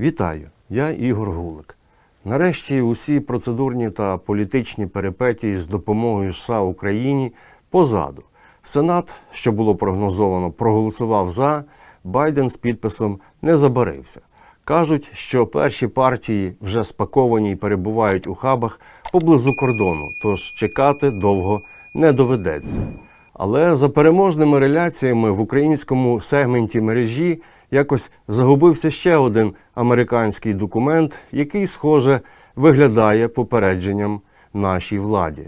Вітаю, я Ігор Гулик. Нарешті усі процедурні та політичні перипетії з допомогою США Україні позаду. Сенат, що було прогнозовано, проголосував за. Байден з підписом не забарився. Кажуть, що перші партії вже спаковані і перебувають у хабах поблизу кордону, тож чекати довго не доведеться. Але за переможними реляціями в українському сегменті мережі якось загубився ще один американський документ, який, схоже, виглядає попередженням нашій владі.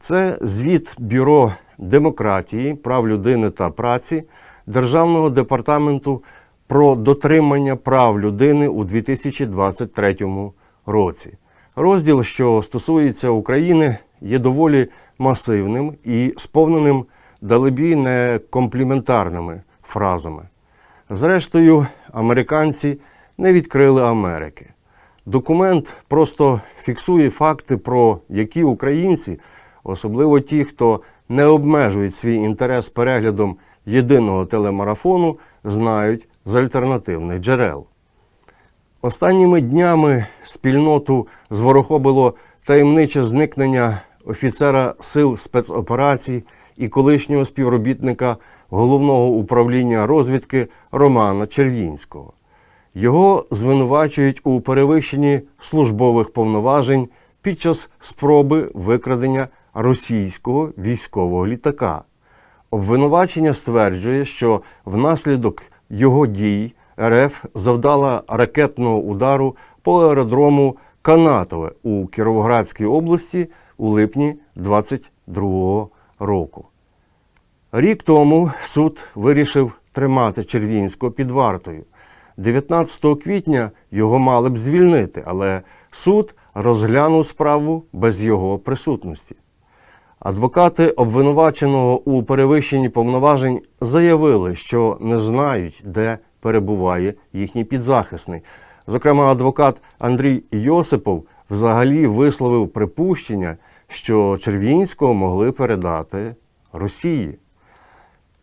Це звіт Бюро демократії, прав людини та праці Державного департаменту про дотримання прав людини у 2023 році. Розділ, що стосується України, є доволі масивним і сповненим далебі не компліментарними фразами. Зрештою, американці не відкрили Америки. Документ просто фіксує факти, про які українці, особливо ті, хто не обмежують свій інтерес переглядом єдиного телемарафону, знають з альтернативних джерел. Останніми днями спільноту зворохобило таємниче зникнення офіцера сил спецоперацій і колишнього співробітника головного управління розвідки Романа Червінського. Його звинувачують у перевищенні службових повноважень під час спроби викрадення російського військового літака. Обвинувачення стверджує, що внаслідок його дій РФ завдала ракетного удару по аеродрому Канатове у Кіровоградській області у липні 2022 року. Рік тому суд вирішив тримати Червінського під вартою. 19 квітня його мали б звільнити, але суд розглянув справу без його присутності. Адвокати обвинуваченого у перевищенні повноважень заявили, що не знають, де перебуває їхній підзахисний. Зокрема, адвокат Андрій Йосипов взагалі висловив припущення, що Червінського могли передати Росії.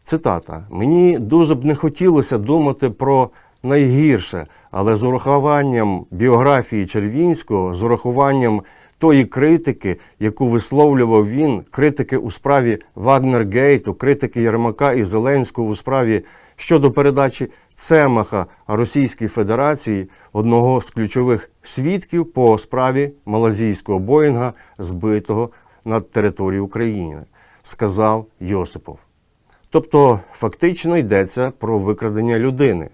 Цитата: Мені дуже б не хотілося думати про найгірше, але з урахуванням біографії Червінського, з урахуванням тої критики, яку висловлював він, критики у справі Вагнергейту, критики Єрмака і Зеленського у справі щодо передачі Цемаха Російській Федерації, одного з ключових свідків по справі малазійського Боїнга, збитого над територією України, сказав Йосипов. Тобто фактично йдеться про викрадення людини.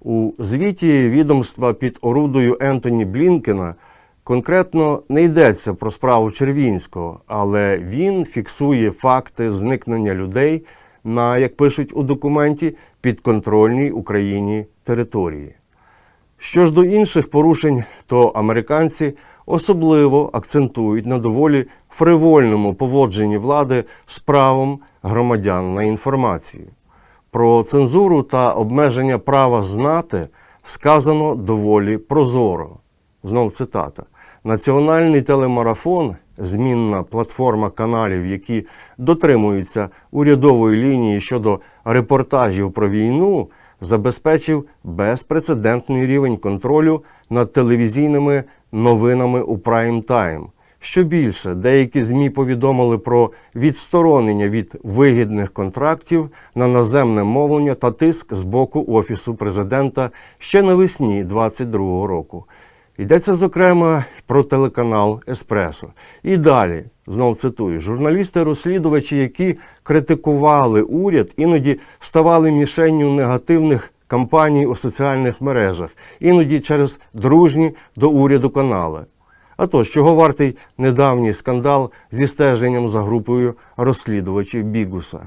У звіті відомства під орудою Ентоні Блінкена конкретно не йдеться про справу Червінського, але він фіксує факти зникнення людей на, як пишуть у документі, підконтрольній Україні території. Що ж до інших порушень, то американці особливо акцентують на доволі фривольному поводженні влади з правом громадян на інформацію. Про цензуру та обмеження права знати сказано доволі прозоро. Знов цитата. Національний телемарафон, змінна платформа каналів, які дотримуються урядової лінії щодо репортажів про війну, забезпечив безпрецедентний рівень контролю над телевізійними новинами у прайм-тайм. Що більше, деякі ЗМІ повідомили про відсторонення від вигідних контрактів на наземне мовлення та тиск з боку Офісу президента ще навесні 2022 року. Йдеться зокрема про телеканал Еспресо. І далі, знов цитую, журналісти-розслідувачі, які критикували уряд, іноді ставали мішенню негативних кампаній у соціальних мережах, іноді через дружні до уряду канали. А то, чого вартий недавній скандал зі стеженням за групою розслідувачів Бігуса.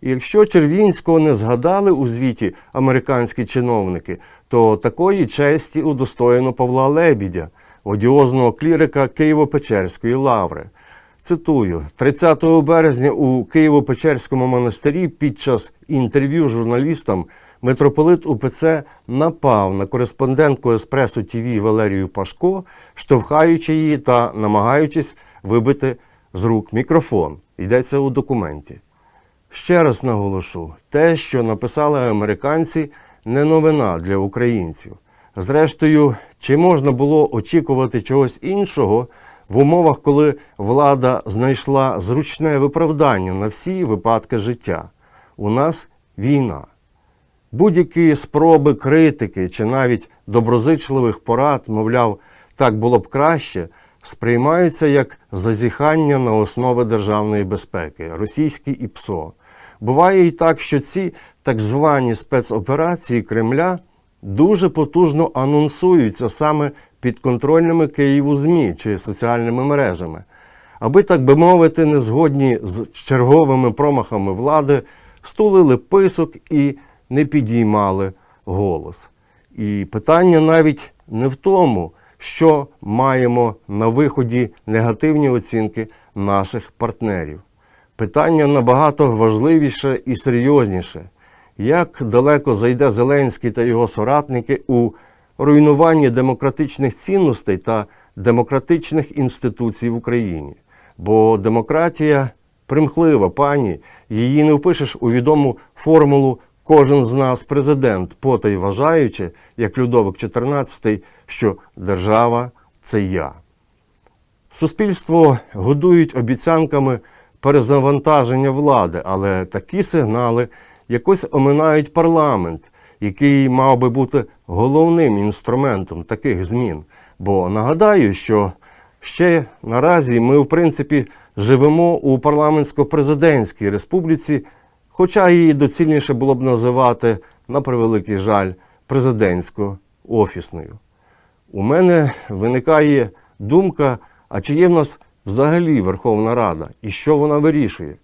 І якщо Червінського не згадали у звіті американські чиновники, то такої честі удостоєно Павла Лебідя, одіозного клірика Києво-Печерської лаври. Цитую, 30 березня у Києво-Печерському монастирі під час інтерв'ю журналістам митрополит УПЦ напав на кореспондентку Еспресо ТВ Валерію Пашко, штовхаючи її та намагаючись вибити з рук мікрофон. Йдеться у документі. Ще раз наголошу, те, що написали американці, не новина для українців. Зрештою, чи можна було очікувати чогось іншого в умовах, коли влада знайшла зручне виправдання на всі випадки життя? У нас війна. Будь-які спроби критики чи навіть доброзичливих порад, мовляв, так було б краще, сприймаються як зазіхання на основи державної безпеки, російські і ПСО. Буває і так, що ці так звані спецоперації Кремля дуже потужно анонсуються саме підконтрольними Києву ЗМІ чи соціальними мережами, аби, так би мовити, не згодні з черговими промахами влади, стулили писок і не підіймали голос. І питання навіть не в тому, що маємо на виході негативні оцінки наших партнерів. Питання набагато важливіше і серйозніше. Як далеко зайде Зеленський та його соратники у руйнуванні демократичних цінностей та демократичних інституцій в Україні? Бо демократія примхлива пані, її не впишеш у відому формулу кожен з нас президент, потай вважаючи, як Людовик XIV, що держава це я. Суспільство годують обіцянками перезавантаження влади, але такі сигнали якось оминають парламент, який мав би бути головним інструментом таких змін. Бо нагадаю, що ще наразі ми, в принципі, живемо у парламентсько-президентській республіці, хоча її доцільніше було б називати, на превеликий жаль, президентсько-офісною. У мене виникає думка, а чи є в нас взагалі Верховна Рада і що вона вирішує?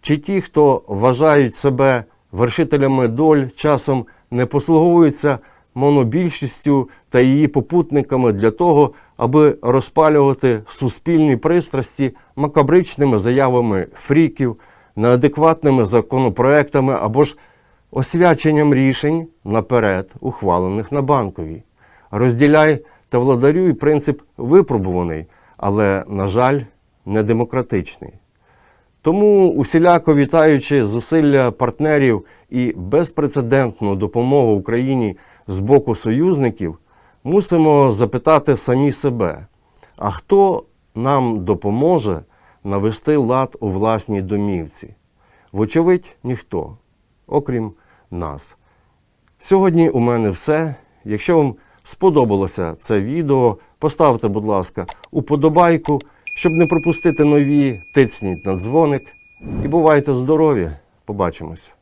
Чи ті, хто вважають себе вершителями доль, часом не послуговуються монобільшістю та її попутниками для того, аби розпалювати суспільні пристрасті макабричними заявами фріків, неадекватними законопроектами або ж освяченням рішень наперед, ухвалених на банковій. Розділяй та владарюй принцип випробуваний, але, на жаль, недемократичний. Тому, усіляко вітаючи зусилля партнерів і безпрецедентну допомогу Україні з боку союзників, мусимо запитати самі себе, а хто нам допоможе навести лад у власній домівці? Вочевидь, ніхто, окрім нас. Сьогодні у мене все. Якщо вам сподобалося це відео, поставте, будь ласка, уподобайку, щоб не пропустити нові, тицніть на дзвоник. І бувайте здорові! Побачимось!